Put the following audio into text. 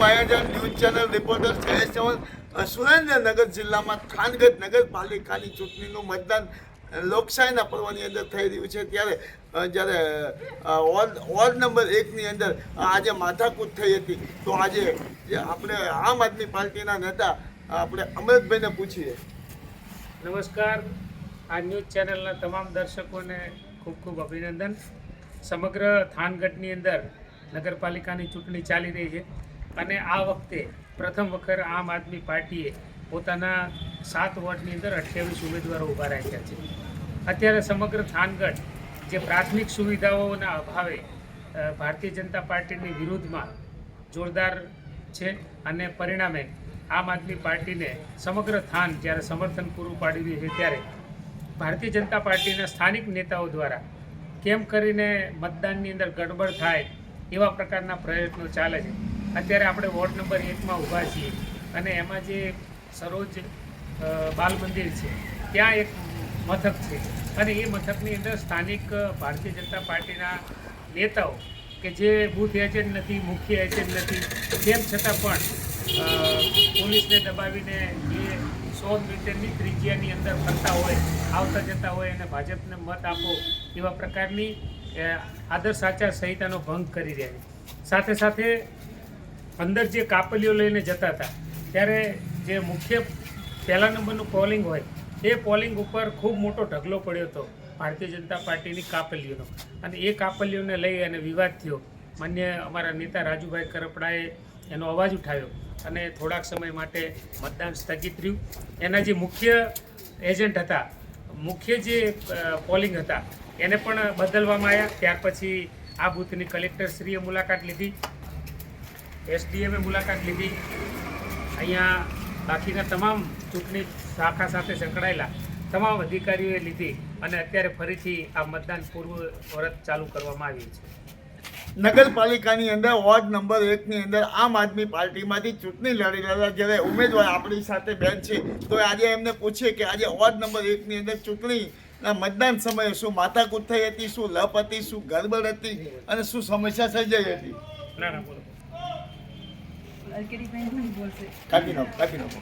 માયાજાન news channel reporter Jayesh Chauhan Surendranagar જિલ્લામાં થાનગઢ નગરપાલિકાની ચૂંટણીનું મતદાન લોકશાહીના પર્વની અંદર થઈ રહ્યું છે. ત્યારે જ્યારે વોર્ડ નંબર એકની અંદર આજે માથાકૂટ થઈ હતી. તો આજે આપણે આમ આદમી પાર્ટીના નેતા આપણે અમૃતભાઈને પૂછીએ. નમસ્કાર. આ ન્યૂઝ ચેનલના તમામ દર્શકોને ખૂબ ખૂબ અભિનંદન. સમગ્ર થાનગઢની અંદર નગરપાલિકાની ચૂંટણી ચાલી રહી છે. અને આ વખતે પ્રથમ વખત આમ આદમી પાર્ટીએ પોતાના સાત વોર્ડની અંદર અઠ્યાવીસ ઉમેદવારો ઊભા રાખ્યા છે. અત્યારે સમગ્ર થાનગઢ જે પ્રાથમિક સુવિધાઓના અભાવે ભારતીય જનતા પાર્ટીની વિરુદ્ધમાં જોરદાર છે અને પરિણામે આમ આદમી પાર્ટીને સમગ્ર થાન જ્યારે સમર્થન પૂરું પાડી રહ્યું છે ત્યારે ભારતીય જનતા પાર્ટીના સ્થાનિક નેતાઓ દ્વારા કેમ કરીને મતદાનની અંદર ગડબડ થાય એવા પ્રકારના પ્રયત્નો ચાલે છે? અત્યારે આપણે વોર્ડ નંબર એકમાં ઊભા છીએ અને એમાં જે સરોજ બાલ મંદિર છે, ત્યાં એક મથક છે. અને એ મથકની અંદર સ્થાનિક ભારતીય જનતા પાર્ટીના નેતાઓ કે જે બૂથ એજન્ટ નથી, મુખ્ય એજન્ટ નથી, તેમ છતાં પણ પોલીસને દબાવીને એ સો મીટરની ત્રિજ્યાની અંદર ફરતા હોય, આવતા જતા હોય અને ભાજપને મત આપો, એવા પ્રકારની આદર્શ આચાર સંહિતાનો ભંગ કરી રહ્યા છે. સાથે સાથે અંદર જે કાપલીઓ લઈને જતા હતા, ત્યારે જે મુખ્ય પહેલા નંબરનું પોલિંગ હોય, એ પોલિંગ ઉપર ખૂબ મોટો ઢગલો પડ્યો હતો ભારતીય જનતા પાર્ટીની કાપલીઓનો. અને એ કાપલીઓને લઈ અને વિવાદ થયો. માન્ય અમારા નેતા રાજુભાઈ કરપડાએ એનો અવાજ ઉઠાવ્યો અને થોડાક સમય માટે મતદાન સ્થગિત રહ્યું. એના જે મુખ્ય એજન્ટ હતા, મુખ્ય જે પોલિંગ હતા, એને પણ બદલવામાં આવ્યા. ત્યાર પછી આ બૂથની કલેક્ટરશ્રીએ મુલાકાત લીધી. એસડીએમે મુલાકાત લીધી. અહીંયા બાકીના તમામ ચૂંટણી શાખા સાથે સંકળાયેલા તમામ અધિકારીઓએ લીધી અને અત્યારે ફરીથી આ મતદાન પૂર્વ વરત ચાલુ કરવામાં આવી છે. નગરપાલિકાની અંદર વોર્ડ નંબર એકની અંદર આમ આદમી પાર્ટીમાંથી ચૂંટણી લડી રહ્યા જ્યારે ઉમેદવાર આપણી સાથે બેન છે તો આજે એમને પૂછીએ કે આજે વોર્ડ નંબર એકની અંદર ચૂંટણીના મતદાન સમયે શું માથાકૂટ થઈ હતી શું લપ હતી શું ગરબડ હતી અને શું સમસ્યા સર્જાઈ હતી? ના ના બોલો. કાઢી નાખો કાઢી નાખો